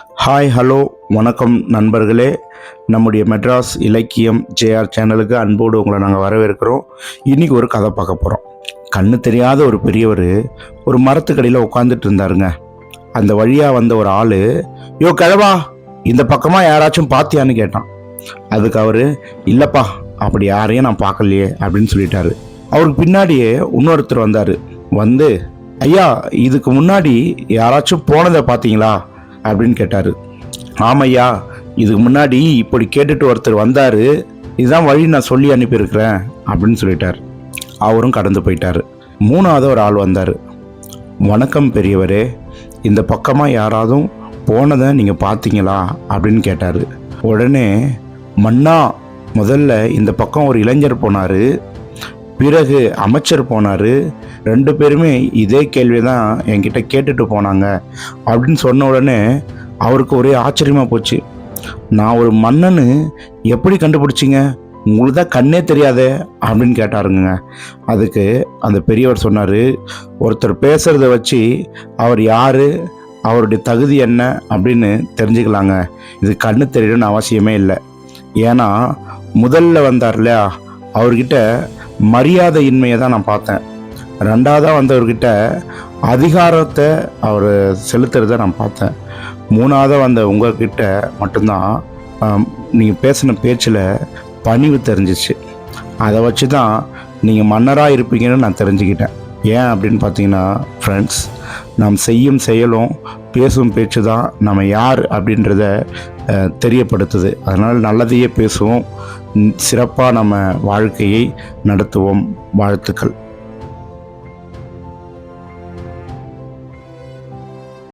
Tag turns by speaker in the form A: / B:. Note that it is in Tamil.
A: ஹாய் ஹலோ வணக்கம் நண்பர்களே. நம்முடைய மெட்ராஸ் இலக்கியம் ஜேஆர் சேனலுக்கு அன்போடு உங்களை நாங்கள் வரவேற்கிறோம். இன்றைக்கி ஒரு கதை பார்க்க போகிறோம் கண்ணு தெரியாத ஒரு பெரியவர் ஒரு மரத்துக்கடியில் உட்காந்துட்டு இருந்தாருங்க. அந்த வழியாக வந்த ஒரு ஆள் யோ கிழவா இந்த பக்கமாக யாராச்சும் பார்த்தியான்னு கேட்டான். அதுக்கு அவர் இல்லைப்பா அப்படி யாரையும் நான் பார்க்கலையே அப்படின்னு சொல்லிட்டாரு. அவருக்கு பின்னாடியே இன்னொருத்தர் வந்தார். வந்து ஐயா இதுக்கு முன்னாடி யாராச்சும் போனதை பார்த்தீங்களா? அப்படின்னு கேட்டார். ஆமையா இதுக்கு முன்னாடி இப்படி கேட்டுட்டு ஒருத்தர் வந்தார் இதுதான் வழி நான் சொல்லி அனுப்பியிருக்கிறேன் அப்படின்னு சொல்லிட்டார். அவரும் கடந்து போயிட்டார். மூணாவது ஒரு ஆள் வந்தார். வணக்கம் பெரியவரே இந்த பக்கமாக யாராவதும் போனதை நீங்கள் பார்த்தீங்களா அப்படின்னு கேட்டார். உடனே மன்னா முதல்ல இந்த பக்கம் ஒரு இளைஞர் போனார் பிறகு அமைச்சர் போனார் ரெண்டு பேருமே இதே கேள்வி தான் என்கிட்ட கேட்டுட்டு போனாங்க. அப்படின்னு சொன்ன உடனே அவருக்கு ஒரே ஆச்சரியமாக போச்சு. நான் ஒரு மன்னனு எப்படி கண்டுபிடிச்சிங்க? உங்களுக்கு தான் கண்ணே தெரியாதே அப்படின்னு கேட்டாருங்க. அதுக்கு அந்த பெரியவர் சொன்னார் ஒருத்தர் பேசுகிறத வச்சு அவர் யார் அவருடைய தகுதி என்ன? அப்படின்னு தெரிஞ்சுக்கலாங்க. இது கண்ணு தெரியணும்னு அவசியமே இல்லை. ஏன்னா முதல்ல வந்தார் இல்லையா? அவர்கிட்ட மரியாதை இன்மையை தான் நான் பார்த்தேன். ரெண்டாவதாக வந்தவர்கிட்ட அதிகாரத்தை அவர் செலுத்துறதை நான் பார்த்தேன். மூணாவதாக வந்த உங்ககிட்ட மட்டும்தான் நீங்கள் பேசின பேச்சில் பணிவு தெரிஞ்சிச்சு. அதை வச்சு தான் நீங்கள் மன்னராக இருப்பீங்கன்னு நான் தெரிஞ்சுக்கிட்டேன். ஏன் அப்படின்னு பார்த்தீங்கன்னா ஃப்ரெண்ட்ஸ் நாம் செய்யும் செயலும் பேசும் பேச்சு தான் நம்ம யார் அப்படின்றத தெரியப்படுத்துது. அதனால் நல்லதையே பேசுவோம். சிறப்பாக நம்ம வாழ்க்கையை நடத்துவோம். வாழ்த்துக்கள்.